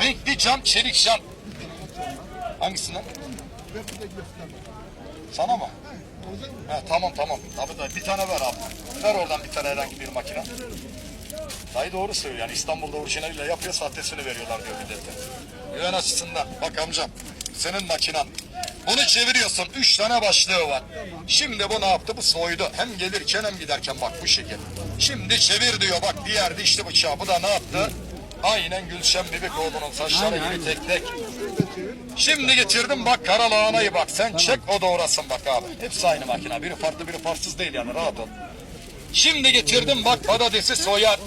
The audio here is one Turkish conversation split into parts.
Renkli cam, çelik cam. Hangisinden? Sana mı? He, tamam tamam. Tabii da bir tane ver abi. Ver oradan bir tane herhangi bir makine. Dayı doğru söylüyor. Yani İstanbul'da orijinaliyle yapıyor, sahtesini veriyorlar diyor millete. Güven açısından. Bak amcam, senin makinen. Bunu çeviriyorsun. Üç tane başlığı var. Şimdi bu ne yaptı? Bu soydu. Hem gelirken hem giderken bak bu şekil. Şimdi çevir diyor. Bak bir yerde işte bıçağı. Bu da ne yaptı? Aynen Gülşen Bibikoğlu'nun saçları gibi tek tek. Şimdi getirdim bak kara lahanayı bak. Sen çek o doğrasın bak abi. Hepsi aynı makine. Biri farklı biri farksız değil yani rahat ol. Şimdi getirdim bak patatesi soyar.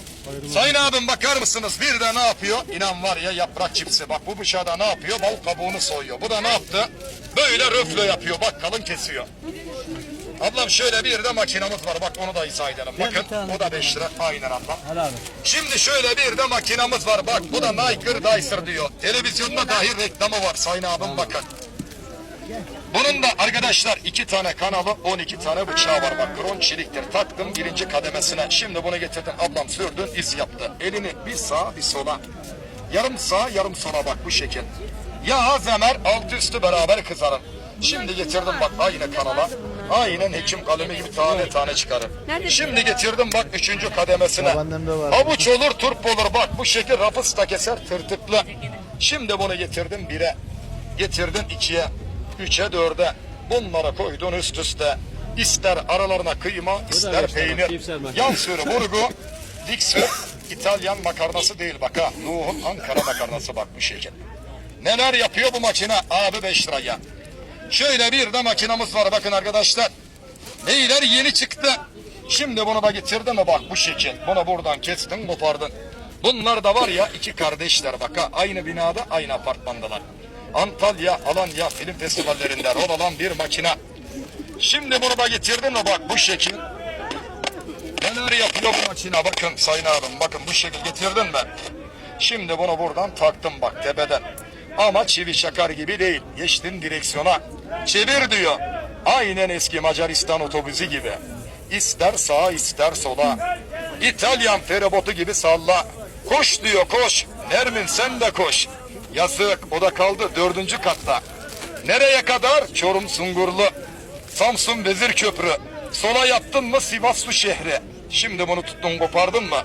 Sayın abim bakar mısınız bir de ne yapıyor? İnan var ya yaprak çipsi. Bak bu bıçağda ne yapıyor? Bal kabuğunu soyuyor. Bu da ne yaptı? Böyle röflö yapıyor. Bak kalın kesiyor. Ablam şöyle bir de makinamız var. Bak onu da izah edelim. Bakın o da 5 lira. Aynen ablam. Şimdi şöyle bir de makinamız var. Bak bu da Niker Dicer diyor. Televizyonda dahi reklamı var. Sayın abim bakın. Bunun da arkadaşlar iki tane kanalı 12 tane bıçağı var. Bak kron çeliktir. Taktım birinci kademesine. Şimdi bunu getirdim. Ablam sürdün iz yaptı. Elini bir sağa bir sola. Yarım sağa yarım sola bak bu şekil. Ya zemer alt üstü beraber kızarın. Şimdi getirdim bak aynı kanala. Aynen hekim kalemi gibi tane tane çıkarır. Şimdi getirdim bak üçüncü kademesine. Babaannemde var. Avuç olur turp olur bak bu şekil rafıs da keser tırtıklı. Şimdi bunu getirdim bire. Getirdin ikiye. Üçe dörde. Bunlara koydun üst üste. İster aralarına kıyma, ister peynir. Yan sürü vurgu. Dik sür. İtalyan makarnası değil bak ha. Nuh'un Ankara makarnası bak bu şekil. Neler yapıyor bu makine? Abi 5 liraya. Şöyle bir de makinamız var bakın arkadaşlar. Neyler yeni çıktı. Şimdi bunu da getirdin mi bak bu şekil. Bunu buradan kestin kopardın. Bunlar da var ya iki kardeşler bak ha. Aynı binada aynı apartmandalar. Antalya, Alanya film festivallerinde rol alan bir makine. Şimdi bunu da getirdin mi bak bu şekil. Neler yapıyor bu makine bakın sayın abim bakın bu şekil getirdin mi? Şimdi bunu buradan taktım bak tepeden. Ama çivi çakar gibi değil. Geçtin direksiyona. Çevir diyor. Aynen eski Macaristan otobüsü gibi. İster sağa ister sola. İtalyan feribotu gibi salla. Koş diyor koş. Nermin sen de koş. Yazık o da kaldı dördüncü katta. Nereye kadar? Çorum Sungurlu. Samsun Vezir Köprü. Sola yaptın mı Sivaslı şehri. Şimdi bunu tuttun kopardın mı?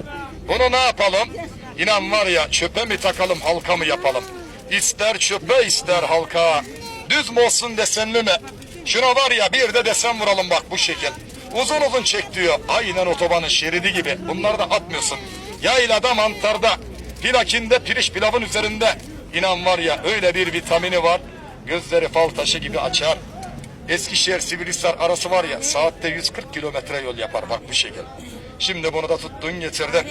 Bunu ne yapalım? İnan var ya çöpe mi takalım halka mı yapalım? İster çöpe ister halka. Düz mü olsun desenli mi? Şuna var ya bir de desen vuralım bak bu şekil. Uzun uzun çek diyor. Aynen otobanın şeridi gibi. Bunları da atmıyorsun. Yaylada mantarda. Plakinde pirinç pilavın üzerinde. İnan var ya öyle bir vitamini var. Gözleri fal taşı gibi açar. Eskişehir Sivrihisar arası var ya saatte 140 kilometre yol yapar bak bu şekil. Şimdi bunu da tuttun getirdin.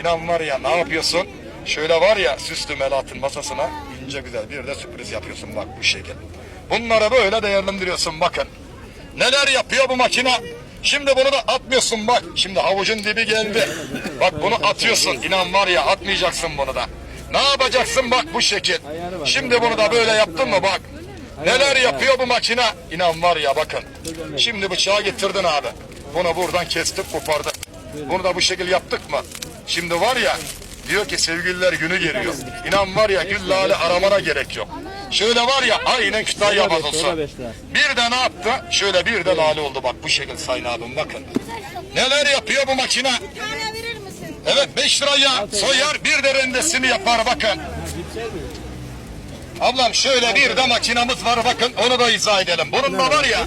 İnan var ya ne yapıyorsun? Şöyle var ya süslü melatın masasına ince güzel bir de sürpriz yapıyorsun bak bu şekil. Bunları böyle değerlendiriyorsun bakın. Neler yapıyor bu makine? Şimdi bunu da atmıyorsun bak. Şimdi havucun dibi geldi. Bak bunu atıyorsun. İnan var ya atmayacaksın bunu da. Ne yapacaksın bak bu şekil. Şimdi bunu da böyle yaptın mı bak. Neler yapıyor bu makine? İnan var ya bakın. Şimdi bıçağı getirdin abi. Bunu buradan kestik kopardık. Bunu da bu şekil yaptık mı? Şimdi var ya diyor ki sevgililer günü geliyor. İnan var ya gül lale aramana gerek yok. Şöyle var ya aynen Kütahya lira. Bir de ne yaptı? Şöyle bir de lale oldu bak bu şekil sayın abim bakın. Neler yapıyor bu makine? Evet 5 liraya soyar bir de rendesini yapar bakın. Ablam şöyle bir de makinamız var bakın onu da izah edelim. Bunun da var ya